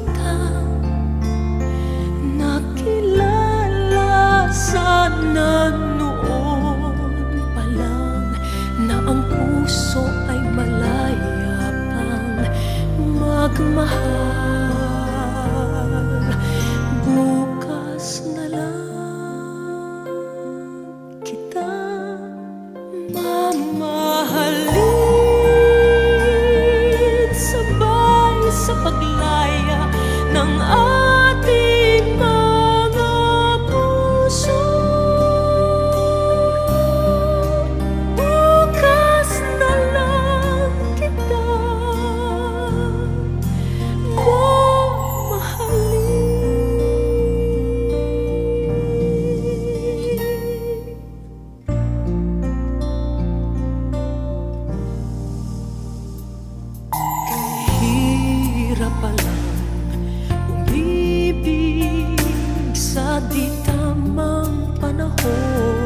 kita. Nakilala sana noon pa lang Na ang puso ay malaya pang magmahal. Bukas na lang kita mamahalin oh. Di tamang panahon